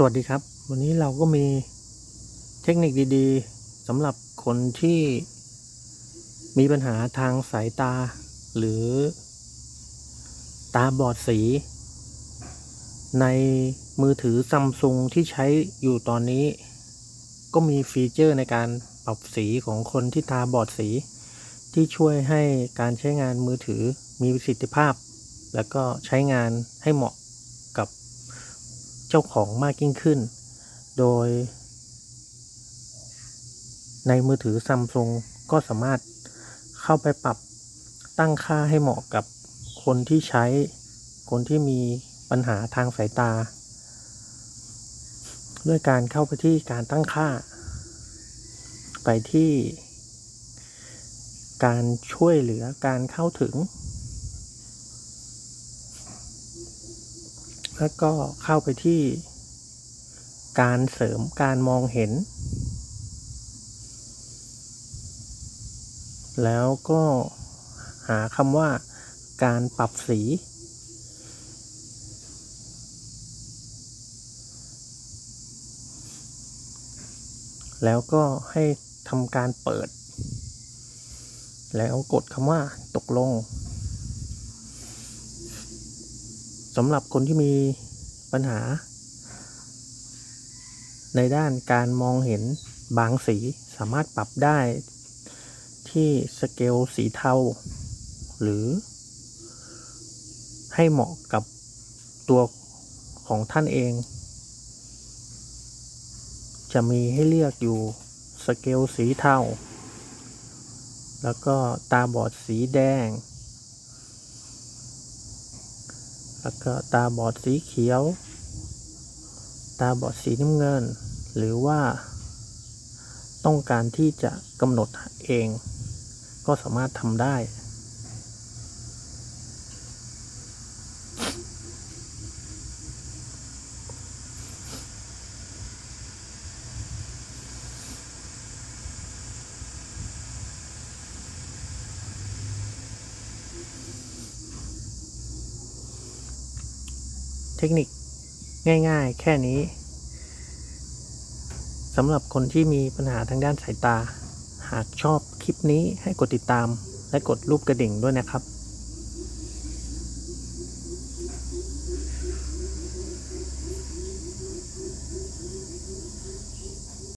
สวัสดีครับ วันนี้เราก็มีเทคนิคดีๆสำหรับคนที่มีปัญหาทางสายตา หรือตาบอดสี ในมือถือซัมซุงที่ใช้อยู่ตอนนี้ ก็มีฟีเจอร์ในการปรับสีของคนที่ตาบอดสี ที่ช่วยให้การใช้งานมือถือมีประสิทธิภาพ แล้วก็ใช้งานให้เหมาะ เจ้าของมากยิ่งขึ้น โดย ในมือถือซัมซุงก็สามารถเข้าไปปรับตั้งค่าให้เหมาะกับคนที่ใช้ คนที่มีปัญหาทางสายตา ด้วยการเข้าไปที่การตั้งค่า ไปที่ การช่วยเหลือการเข้าถึง แล้วก็เข้าไปที่การเสริมการมองเห็น แล้วก็หาคำว่าการปรับสี แล้วก็ให้ทำการเปิด แล้วกดคำว่าตกลง สำหรับคนที่มีปัญหา ในด้านการมองเห็นบางสีสามารถปรับได้ที่สเกลสีเทา หรือ ให้เหมาะกับตัวของท่านเอง จะมีให้เลือกอยู่สเกลสีเทา แล้วก็ตาบอดสีแดง แล้วก็ตาบอดสีเขียว ตาบอดสีน้ำเงิน หรือว่า ต้องการที่จะกำหนดเอง ก็สามารถทำได้ เทคนิคง่าย ๆ แค่นี้สำหรับคนที่มีปัญหาทางด้านสายตา หากชอบคลิปนี้ให้กดติดตามและกดรูปกระดิ่งด้วยนะครับ